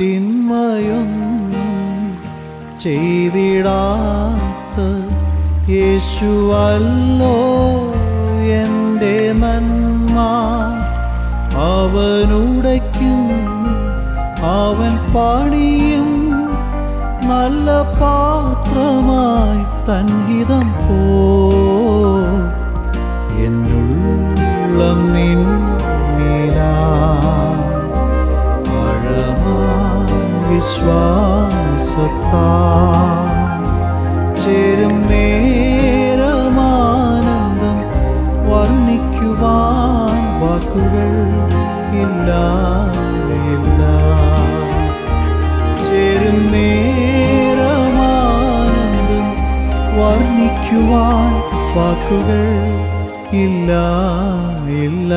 തിന്മയൊന്നും ചെയ്തിടാത്ത യേശുവല്ലോ എന്റെ നന്മ. അവനുടയ്ക്കും അവൻ പണിയും നല്ല പാത്രമായി തൻഹിതം പോ. എന്നുള്ളം നിന്നിലാ വിശ്വാസത്താ. ചേരും നേരമാനന്ദം വർണിക്കുവാൻ വാക്കുകൾ ഇല്ല ഇല്ല ചേരും നേരമാനന്ദം വർണിക്കുവാൻ വാക്കുകൾ ഇല്ല ഇല്ല